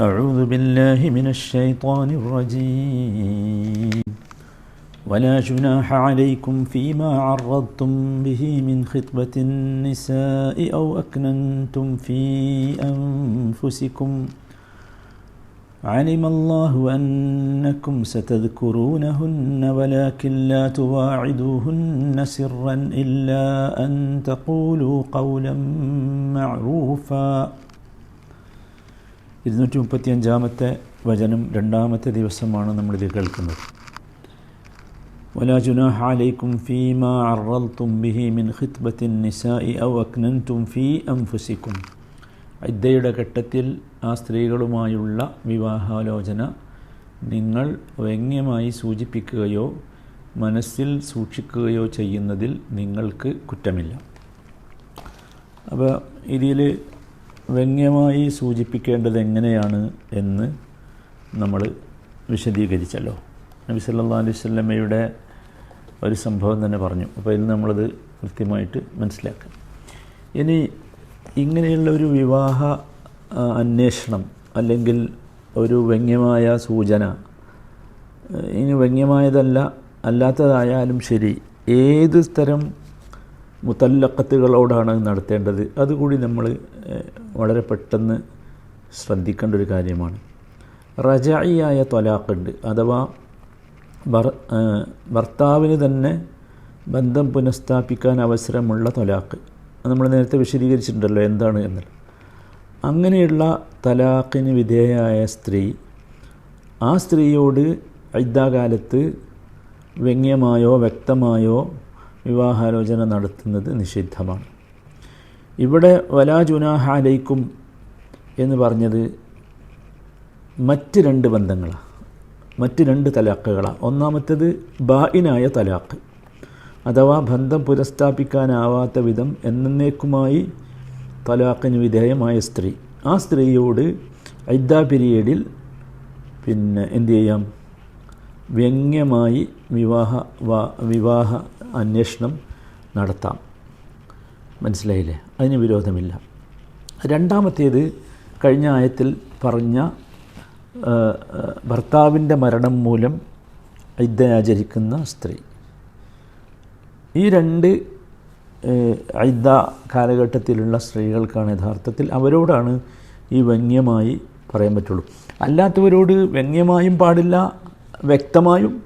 أعوذ بالله من الشيطان الرجيم. ولا جناح عليكم فيما عرضتم به من خطبة النساء أو أكننتم في أنفسكم. علم الله أنكم ستذكرونهن ولكن لا تواعدوهن سرا إلا أن تقولوا قولا معروفا. ഇരുന്നൂറ്റി മുപ്പത്തിയഞ്ചാമത്തെ വചനം രണ്ടാമത്തെ ദിവസമാണ് നമ്മളിത് കേൾക്കുന്നത് ولا جناح عليكم فيما عرضتم به من خطبة النساء أو أكننتم في أنفسكم ഇദ്ദയുടെ ഘട്ടത്തിൽ ആ സ്ത്രീകളുമായുള്ള വിവാഹാലോചന നിങ്ങൾ വ്യംഗ്യമായി സൂചിപ്പിക്കുകയോ മനസ്സിൽ സൂക്ഷിക്കുകയോ ചെയ്യുന്നതിൽ നിങ്ങൾക്ക് കുറ്റമില്ല അപ്പോൾ ഇതിൽ വ്യംഗ്യമായി സൂചിപ്പിക്കേണ്ടത് എങ്ങനെയാണ് എന്ന് നമ്മൾ വിശദീകരിച്ചല്ലോ. നബി സല്ലാ അലൈഹി സ്വല്ലമ്മയുടെ ഒരു സംഭവം തന്നെ പറഞ്ഞു. അപ്പോൾ ഇതിൽ നമ്മളത് കൃത്യമായിട്ട് മനസ്സിലാക്കാം. ഇനി ഇങ്ങനെയുള്ള ഒരു വിവാഹ അന്വേഷണം അല്ലെങ്കിൽ ഒരു വ്യംഗ്യമായ സൂചന ഇനി വ്യംഗ്യമായതല്ല അല്ലാത്തതായാലും ശരി ഏത് തരം മുത്തല്ലക്കത്തുകളോടാണ് നടത്തേണ്ടത്. അതുകൂടി നമ്മൾ വളരെ പെട്ടെന്ന് ശ്രദ്ധിക്കേണ്ട ഒരു കാര്യമാണ്. റജായിയായ തൊലാഖുണ്ട്. അഥവാ ഭർ ഭർത്താവിന് തന്നെ ബന്ധം പുനഃസ്ഥാപിക്കാൻ അവസരമുള്ള തൊലാഖ്. നമ്മൾ നേരത്തെ വിശദീകരിച്ചിട്ടുണ്ടല്ലോ എന്താണ് എന്നുള്ളത് അങ്ങനെയുള്ള തലാഖിന് വിധേയയായ സ്ത്രീ ആ സ്ത്രീയോട് ഐദ്ദാകാലത്ത് വ്യംഗ്യമായോ വ്യക്തമായോ വിവാഹാലോചന നടത്തുന്നത് നിഷിദ്ധമാണ്. ഇവിടെ വലാ ജുനാഹാലൈക്കും എന്ന് പറഞ്ഞത് മറ്റ് രണ്ട് ബന്ധങ്ങളാണ് മറ്റ് രണ്ട് തലാക്കുകളാണ് ഒന്നാമത്തേത് ബായിനായ തലാഖ്. അഥവാ ബന്ധം പുനഃസ്ഥാപിക്കാനാവാത്ത വിധം എന്നേക്കുമായി തലാഖിന് വിധേയമായ സ്ത്രീ. ആ സ്ത്രീയോട് ഐദ്ദ പിരീഡിൽ പിന്നെ എന്തു ചെയ്യാം? വ്യംഗ്യമായി വിവാഹ വിവാഹ അന്വേഷണം നടത്താം. മനസ്സിലായില്ലേ? അതിന് വിരോധമില്ല. രണ്ടാമത്തേത് കഴിഞ്ഞ ആയത്തിൽ പറഞ്ഞ ഭർത്താവിന്റെ മരണം മൂലം ഐദ്യാചരിക്കുന്ന സ്ത്രീ. ഈ രണ്ട് ഐദ്ദ കാലഘട്ടത്തിലുള്ള സ്ത്രീകൾക്കാണ് യഥാർത്ഥത്തിൽ അവരോടാണ് ഈ വ്യംഗ്യമായി പറയാൻ പറ്റുള്ളൂ. അല്ലാത്തവരോട് വ്യംഗ്യമായും പാടില്ല വ്യക്തമായും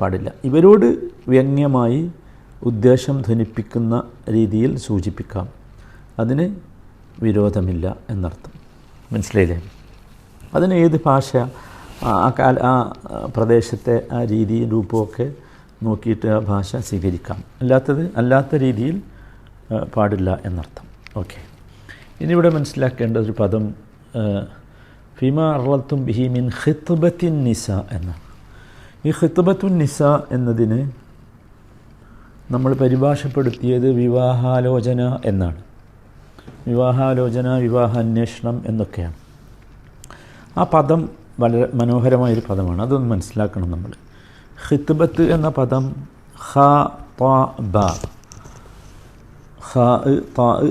പാടില്ല. ഇവരോട് വ്യംഗ്യമായി ഉദ്ദേശം ധ്വനിപ്പിക്കുന്ന രീതിയിൽ സൂചിപ്പിക്കാം. അതിന് വിരോധമില്ല എന്നർത്ഥം. മനസ്സിലായില്ലേ? അതിന് ഏത് ഭാഷ? ആ കാല ആ പ്രദേശത്തെ ആ രീതി രൂപമൊക്കെ നോക്കിയിട്ട് ആ ഭാഷ സ്വീകരിക്കാം. അല്ലാത്തത് അല്ലാത്ത രീതിയിൽ പാടില്ല എന്നർത്ഥം. ഓക്കെ. ഇനി ഇവിടെ മനസ്സിലാക്കേണ്ട ഒരു പദം ഫിമ അറളത്തും ബിഹിമിൻ ഹിത്ബത്തിൻ നിസ എന്നാണ് ഈ ഹിത്തബത്തു നിസ എന്നതിന് നമ്മൾ പരിഭാഷപ്പെടുത്തിയത് വിവാഹാലോചന എന്നാണ്. വിവാഹാലോചന വിവാഹാന്വേഷണം എന്നൊക്കെയാണ്. ആ പദം വളരെ മനോഹരമായൊരു പദമാണ്. അതൊന്ന് മനസ്സിലാക്കണം നമ്മൾ. ഖിത്ബത്ത് എന്ന പദം ഹ ബ. ഹ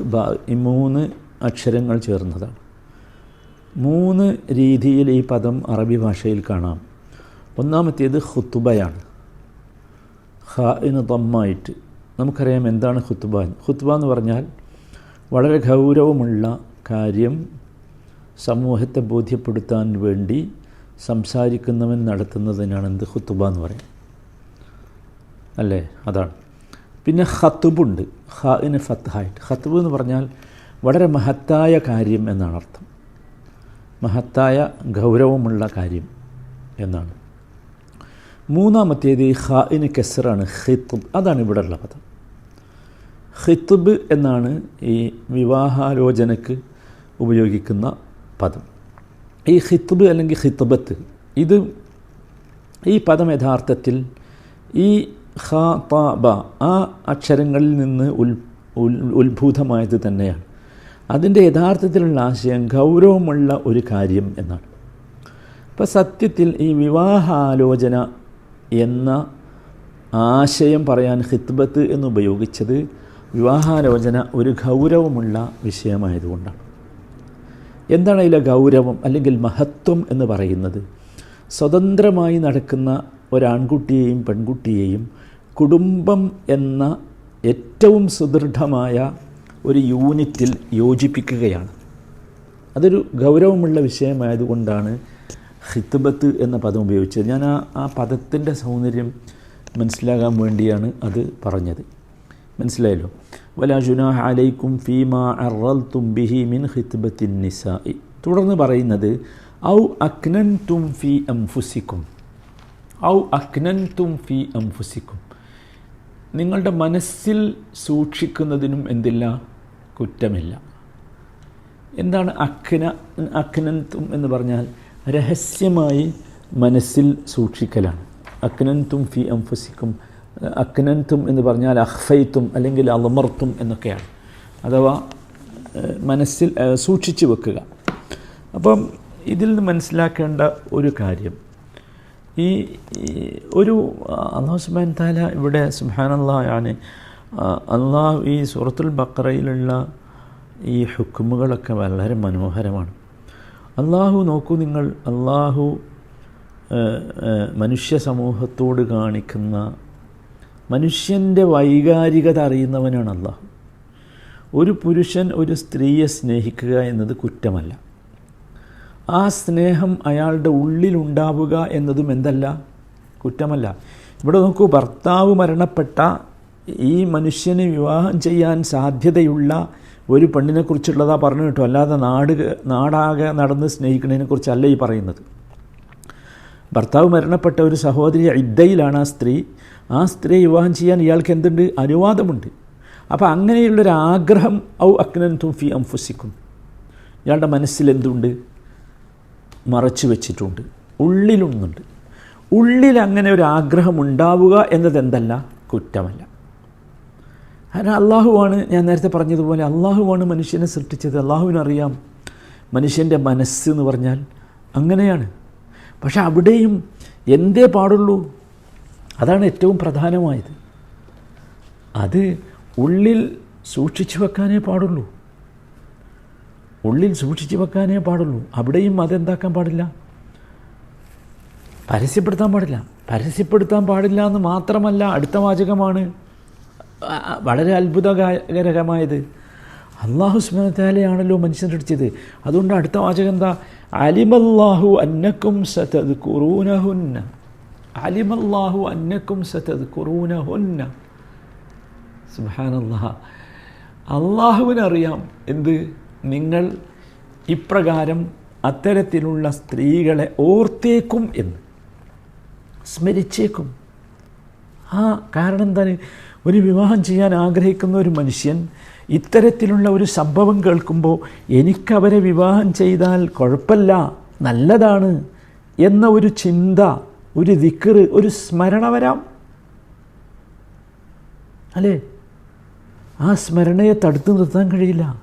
ബ. ഈ മൂന്ന് അക്ഷരങ്ങൾ ചേർന്നതാണ്. മൂന്ന് രീതിയിൽ ഈ പദം അറബി ഭാഷയിൽ കാണാം. ഒന്നാമത്തേത് ഹുത്തുബയാണ് ഖാഇന് തമ്മായിട്ട് നമുക്കറിയാം എന്താണ് ഹുത്തുബ ഹുത്തുബ എന്ന് പറഞ്ഞാൽ വളരെ ഗൗരവമുള്ള കാര്യം സമൂഹത്തെ ബോധ്യപ്പെടുത്താൻ വേണ്ടി സംസാരിക്കുന്നവൻ നടത്തുന്നതിനാണ് എന്ത്? ഹുത്തുബ എന്ന് പറയും അല്ലേ? അതാണ്. പിന്നെ ഹത്തുബുണ്ട് ഖാഇന് ഫത്തായിട്ട് ഹത്തുബ് എന്ന് പറഞ്ഞാൽ വളരെ മഹത്തായ കാര്യം എന്നാണ് അർത്ഥം. മഹത്തായ ഗൗരവമുള്ള കാര്യം എന്നാണ്. മൂന്നാമത്തേത് ഹാഇന് കെസറാണ് ഹിത്തുബ് അതാണ് ഇവിടെ ഉള്ള പദം. ഹിത്തുബ് എന്നാണ് ഈ വിവാഹാലോചനക്ക് ഉപയോഗിക്കുന്ന പദം. ഈ ഹിത്തുബ് അല്ലെങ്കിൽ ഹിത്തുബത്ത് ഇത് ഈ പദം യഥാർത്ഥത്തിൽ ഈ ഹ പ ബ ആ അക്ഷരങ്ങളിൽ നിന്ന് ഉൽ ഉത്ഭൂതമായത് തന്നെയാണ്. അതിന്റെ യഥാർത്ഥത്തിലുള്ള ആശയം ഗൗരവമുള്ള ഒരു കാര്യം എന്നാണ്. അപ്പോൾ സത്യത്തിൽ ഈ വിവാഹാലോചന എന്ന ആശയം പറയാൻ ഹിത്ബത്ത് എന്ന് ഉപയോഗിച്ചത് വിവാഹാലോചന ഒരു ഗൗരവമുള്ള വിഷയമായതുകൊണ്ടാണ്. എന്താണ് അതിലെ ഗൗരവം അല്ലെങ്കിൽ മഹത്വം എന്ന് പറയുന്നത്? സ്വതന്ത്രമായി നടക്കുന്ന ഒരാൺകുട്ടിയെയും പെൺകുട്ടിയെയും കുടുംബം എന്ന ഏറ്റവും സുദൃഢമായ ഒരു യൂണിറ്റിൽ യോജിപ്പിക്കുകയാണ്. അതൊരു ഗൗരവമുള്ള വിഷയമായതുകൊണ്ടാണ് ഹിത്തുബത്ത് എന്ന പദം ഉപയോഗിച്ചത്. ഞാൻ ആ ആ പദത്തിന്റെ സൗന്ദര്യം മനസ്സിലാകാൻ വേണ്ടിയാണ് അത് പറഞ്ഞത്. മനസ്സിലായല്ലോ? വല ജുനാഹ് അലൈക്കും ഫീമ അറൽ തുംബിഹി മിൻ ഹിത്ബത്തിൻ നിസായി തുടർന്ന് പറയുന്നത് ഔ അക്നൻ തും ഫി അംഫുസിക്കും. ഔ അക്നൻ തും ഫി അംഫുസിക്കും. നിങ്ങളുടെ മനസ്സിൽ സൂക്ഷിക്കുന്നതിനും എന്തില്ല? കുറ്റമില്ല. എന്താണ് അഖ്ന അഖ്നന്തും എന്ന് പറഞ്ഞാൽ? രഹസ്യമായി മനസ്സിൽ സൂക്ഷിക്കലാണ്. അക്നന്തും ഫി അംഫസിക്കും അക്നന്തും എന്ന് പറഞ്ഞാൽ അഹ്ഫൈത്തും അല്ലെങ്കിൽ അലമർത്തും എന്നൊക്കെയാണ്. അഥവാ മനസ്സിൽ സൂക്ഷിച്ച് വെക്കുക. അപ്പം ഇതിൽ നിന്ന് മനസ്സിലാക്കേണ്ട ഒരു കാര്യം. ഈ ഈ ഒരു അള്ളാഹു സുബാൻ താല ഇവിടെ സുബാനല്ലായാണ് അള്ളാഹ് ഈ സൂറത്തുൽ ബക്കറയിലുള്ള ഈ ഹുക്കുമുകളൊക്കെ വളരെ മനോഹരമാണ്. അള്ളാഹു നോക്കൂ നിങ്ങൾ അള്ളാഹു മനുഷ്യ സമൂഹത്തോട് കാണിക്കുന്ന മനുഷ്യന്റെ വൈകാരികത അറിയുന്നവനാണ് അള്ളാഹു ഒരു പുരുഷൻ ഒരു സ്ത്രീയെ സ്നേഹിക്കുക എന്നത് കുറ്റമല്ല. ആ സ്നേഹം അയാളുടെ ഉള്ളിലുണ്ടാവുക എന്നതും എന്തല്ല? കുറ്റമല്ല. ഇവിടെ നോക്കൂ ഭർത്താവ് മരണപ്പെട്ട ഈ മനുഷ്യന് വിവാഹം ചെയ്യാൻ സാധ്യതയുള്ള ഒരു പെണ്ണിനെക്കുറിച്ചുള്ളതാ പറഞ്ഞു കിട്ടും. അല്ലാതെ നാട് നാടാകെ നടന്ന് സ്നേഹിക്കുന്നതിനെക്കുറിച്ചല്ല ഈ പറയുന്നത്. ഭർത്താവ് മരണപ്പെട്ട ഒരു സഹോദരി ഇദ്ദയിലാണ് ആ സ്ത്രീ. ആ സ്ത്രീയെ വിവാഹം ചെയ്യാൻ ഇയാൾക്ക് എന്തുണ്ട്? അനുവാദമുണ്ട്. അപ്പോൾ അങ്ങനെയുള്ളൊരു ആഗ്രഹം ഔ അക്നന്തും ഫി അംഫുസിക്കും. ഇയാളുടെ മനസ്സിൽ എന്തുണ്ട്? മറച്ചു വെച്ചിട്ടുണ്ട്. ഉള്ളിലൊന്നുണ്ട്. ഉള്ളിൽ അങ്ങനെ ഒരു ആഗ്രഹം ഉണ്ടാവുക എന്നത് കുറ്റമല്ല. കാരണം അള്ളാഹുവാണ് ഞാൻ നേരത്തെ പറഞ്ഞതുപോലെ അള്ളാഹുവാണ് മനുഷ്യനെ സൃഷ്ടിച്ചത്. അള്ളാഹുവിനറിയാം മനുഷ്യന്റെ മനസ്സ് എന്ന് പറഞ്ഞാൽ അങ്ങനെയാണ്. പക്ഷെ അവിടെയും എന്തേ പാടുള്ളൂ? അതാണ് ഏറ്റവും പ്രധാനമായത്. അത് ഉള്ളിൽ സൂക്ഷിച്ചു വെക്കാനേ പാടുള്ളൂ. ഉള്ളിൽ സൂക്ഷിച്ചു വെക്കാനേ പാടുള്ളൂ. അവിടെയും അതെന്താക്കാൻ പാടില്ല? പരസ്യപ്പെടുത്താൻ പാടില്ല. പരസ്യപ്പെടുത്താൻ പാടില്ല എന്ന് മാത്രമല്ല അടുത്ത വാചകമാണ് വളരെ അത്ഭുതകരമായത്. അള്ളാഹു സ്മരത്താലെയാണല്ലോ മനുഷ്യൻ സൃഷ്ടിച്ചത് അതുകൊണ്ട് അടുത്ത വാചകം എന്താ? അലിമല്ലാഹു അന്നക്കും സതത് കുറൂനഹുന്ന അലിമല്ലാഹു അന്നക്കും സതത് കുറൂനഹുന്ന സുബാനല്ലാ അള്ളാഹുവിനറിയാം എന്ത്? നിങ്ങൾ ഇപ്രകാരം അത്തരത്തിലുള്ള സ്ത്രീകളെ ഓർത്തേക്കും എന്ന്. സ്മരിച്ചേക്കും. ആ കാരണം എന്താണ്? ഒരു വിവാഹം ചെയ്യാൻ ആഗ്രഹിക്കുന്ന ഒരു മനുഷ്യൻ ഇത്തരത്തിലുള്ള ഒരു സംഭവം കേൾക്കുമ്പോൾ എനിക്കവരെ വിവാഹം ചെയ്താൽ കുഴപ്പമില്ല നല്ലതാണ് എന്ന ഒരു ചിന്ത ഒരു ദിക്കറ് ഒരു സ്മരണ വരാം. അല്ലേ? ആ സ്മരണയെ തടുത്തു നിർത്താൻ കഴിയില്ല.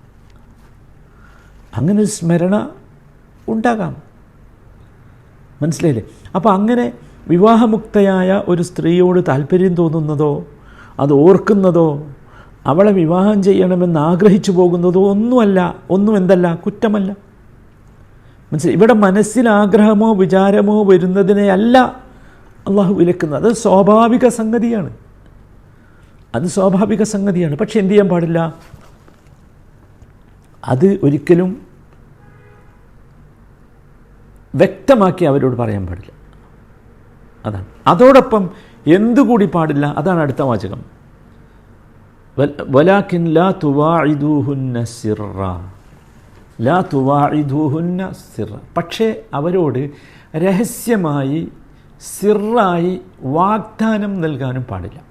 അങ്ങനെ ഒരു സ്മരണ ഉണ്ടാകാം. മനസ്സിലായില്ലേ? അപ്പോൾ അങ്ങനെ വിവാഹമുക്തയായ ഒരു സ്ത്രീയോട് താല്പര്യം തോന്നുന്നതോ അത് ഓർക്കുന്നതോ അവളെ വിവാഹം ചെയ്യണമെന്ന് ആഗ്രഹിച്ചു പോകുന്നതോ ഒന്നുമല്ല ഒന്നും എന്തല്ല കുറ്റമല്ല. മനസ്സിലായി? ഇവിടെ മനസ്സിൽ ആഗ്രഹമോ വിചാരമോ വരുന്നതിനെയല്ല അള്ളാഹു വിലക്കുന്നത്. അത് സ്വാഭാവിക സംഗതിയാണ്. അത് സ്വാഭാവിക സംഗതിയാണ്. പക്ഷെ എന്ത് ചെയ്യാൻ പാടില്ല? അത് ഒരിക്കലും വ്യക്തമാക്കി അവരോട് പറയാൻ പാടില്ല. അതാണ്. അതോടൊപ്പം എന്തുകൂടി പാടില്ല? അതാണ് അടുത്ത വാചകം. വലാക്കിൻ ലാ തുവാഇദൂഹുന്ന സിറ ലാ തുവാഇദൂഹുന്ന സിറ പക്ഷേ അവരോട് രഹസ്യമായി സിറായി വാഗ്ദാനം നൽകാനും പാടില്ല.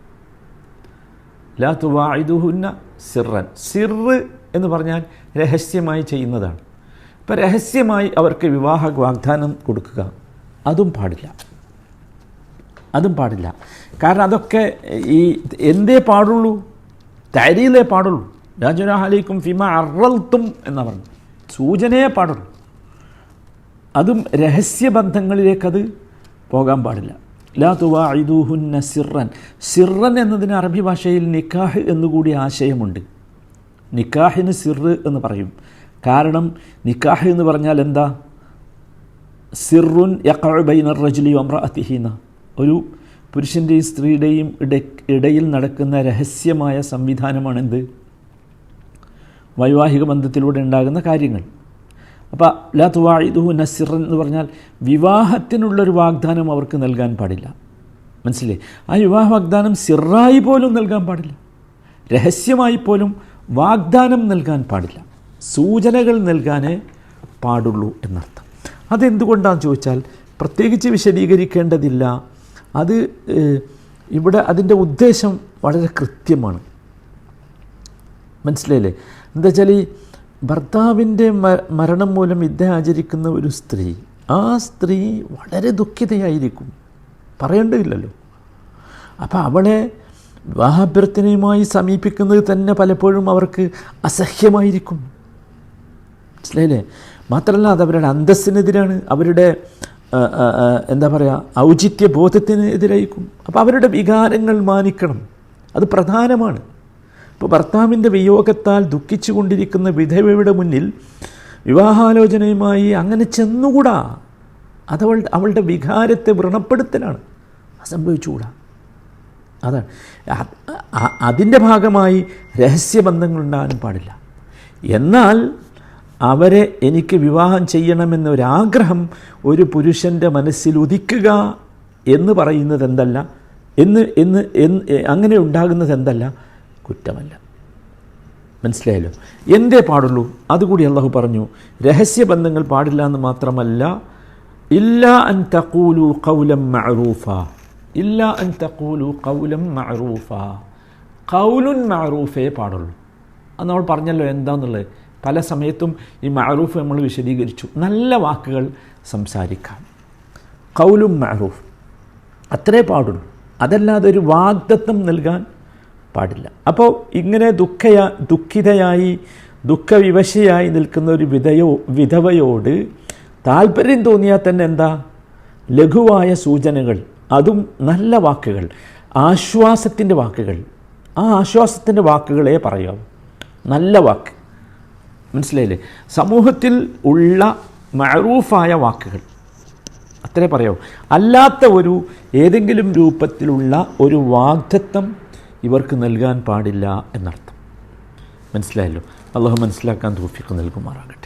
ലാ തുവാഹുന്ന സിറൻ സിറ് എന്ന് പറഞ്ഞാൽ രഹസ്യമായി ചെയ്യുന്നതാണ്. ഇപ്പം രഹസ്യമായി അവർക്ക് വിവാഹ വാഗ്ദാനം കൊടുക്കുക അതും പാടില്ല. അതും പാടില്ല. കാരണം അതൊക്കെ ഈ എന്തേ പാടുള്ളൂ? തരീലേ പാടുള്ളൂ. രാജുനാഹലിക്കും ഫിമ അറൽത്തും എന്ന് പറഞ്ഞു സൂചനയെ പാടുള്ളൂ. അതും രഹസ്യബന്ധങ്ങളിലേക്കത് പോകാൻ പാടില്ല. ലാ തുവാഇദൂഹുന്ന സിറൻ. സിറൻ എന്നതിന് അറബി ഭാഷയിൽ നിക്കാഹ് എന്നുകൂടി ആശയമുണ്ട്. നിക്കാഹിന് സിറ് എന്ന് പറയും. കാരണം നിക്കാഹ് എന്ന് പറഞ്ഞാൽ എന്താ? സിറുൻ യക്കബൈനർ റജുലി അമ്രഅത്തിഹീന ഒരു പുരുഷന്റെയും സ്ത്രീയുടെയും ഇട ഇടയിൽ നടക്കുന്ന രഹസ്യമായ സംവിധാനമാണെന്ത്? വൈവാഹിക ബന്ധത്തിലൂടെ ഉണ്ടാകുന്ന കാര്യങ്ങൾ. അപ്പോൾ ലാ തുവായിദുഹു നസിറൻ എന്ന് പറഞ്ഞാൽ വിവാഹത്തിനുള്ളൊരു വാഗ്ദാനം അവർക്ക് നൽകാൻ പാടില്ല. മനസ്സിലേ? ആ വിവാഹ വാഗ്ദാനം സിറായി പോലും നൽകാൻ പാടില്ല. രഹസ്യമായി പോലും വാഗ്ദാനം നൽകാൻ പാടില്ല. സൂചനകൾ നൽകാനേ പാടുള്ളൂ എന്നർത്ഥം. അതെന്തുകൊണ്ടാണെന്ന് ചോദിച്ചാൽ പ്രത്യേകിച്ച് വിശദീകരിക്കേണ്ടതില്ല അത് ഇവിടെ അതിന്റെ ഉദ്ദേശം വളരെ കൃത്യമാണ്. മനസ്സിലായില്ലേ? എന്താ വെച്ചാൽ ഈ ഭർത്താവിന്റെ മരണം മൂലം ഇദ്ദേ ആചരിക്കുന്ന ഒരു സ്ത്രീ ആ സ്ത്രീ വളരെ ദുഃഖിതയായിരിക്കും. പറയേണ്ടതില്ലല്ലോ. അപ്പോൾ അവളെ വിവാഹാഭ്യർത്ഥനയുമായി സമീപിക്കുന്നത് തന്നെ പലപ്പോഴും അവർക്ക് അസഹ്യമായിരിക്കും. മനസ്സിലായില്ലേ? മാത്രമല്ല അത് അവരുടെ അന്തസ്സിനെതിരാണ്. അവരുടെ എന്താ പറയുക ഔചിത്യ ബോധത്തിനെതിരായിരിക്കും അപ്പോൾ അവരുടെ വികാരങ്ങൾ മാനിക്കണം. അത് പ്രധാനമാണ്. ഇപ്പോൾ ഭർത്താവിന്റെ വിയോഗത്താൽ ദുഃഖിച്ചു കൊണ്ടിരിക്കുന്ന വിധവയുടെ മുന്നിൽ വിവാഹാലോചനയുമായി അങ്ങനെ ചെന്നുകൂടാ. അതവളുടെ അവളുടെ വികാരത്തെ വ്രണപ്പെടുത്തലാണ്. അസംഭവിച്ചുകൂടാ. സംഭവിച്ചുകൂടാ അതാണ് അതിന്റെ ഭാഗമായി രഹസ്യബന്ധങ്ങൾ ഉണ്ടാകാനും പാടില്ല. എന്നാൽ അവരെ എനിക്ക് വിവാഹം ചെയ്യണമെന്നൊരാഗ്രഹം ഒരു പുരുഷന്റെ മനസ്സിൽ ഉദിക്കുക എന്ന് പറയുന്നത് എന്തല്ല? എന്ന് എന്ന് അങ്ങനെ ഉണ്ടാകുന്നത് എന്തല്ല? കുറ്റമല്ല. മനസ്സിലായല്ലോ? എന്തേ പാടുള്ളൂ? അതുകൂടി അള്ളാഹു പറഞ്ഞു. രഹസ്യ ബന്ധങ്ങൾ പാടില്ല എന്ന് മാത്രമല്ല ഇല്ല അൻ തക്കൂലു കൗലം മഅറൂഫ. ഇല്ല അൻ തക്കൂലു കൗലം മഅറൂഫ. കൗലുൻ മഅറൂഫേ പാടുള്ളൂ. അത് നമ്മൾ പറഞ്ഞല്ലോ എന്താന്നുള്ളത്. പല സമയത്തും ഈ മഅറൂഫ് നമ്മൾ വിശദീകരിച്ചു. നല്ല വാക്കുകൾ സംസാരിക്കാം. കൗലും മഅറൂഫ്. അത്രേ പാടുള്ളൂ. അതല്ലാതെ ഒരു വാഗ്ദത്വം നൽകാൻ പാടില്ല. അപ്പോൾ ഇങ്ങനെ ദുഃഖയ ദുഃഖിതയായി ദുഃഖവിവശയായി നിൽക്കുന്ന ഒരു വിധയോ വിധവയോട് താല്പര്യം തോന്നിയാൽ തന്നെ എന്താ? ലഘുവായ സൂചനകൾ. അതും നല്ല വാക്കുകൾ. ആശ്വാസത്തിന്റെ വാക്കുകൾ. ആ ആശ്വാസത്തിന്റെ വാക്കുകളെ പറയാവൂ. നല്ല വാക്ക്. മനസ്സിലായില്ലേ? സമൂഹത്തിൽ ഉള്ള മഴറൂഫായ വാക്കുകൾ. അത്രേ പറയാവൂ. അല്ലാത്ത ഒരു ഏതെങ്കിലും രൂപത്തിലുള്ള ഒരു വാഗ്ദത്വം ഇവർക്ക് നൽകാൻ പാടില്ല എന്നർത്ഥം. മനസ്സിലായല്ലോ? അള്ളാഹു മനസ്സിലാക്കാൻ തോഫിക്ക് നൽകുമാറാകട്ടെ.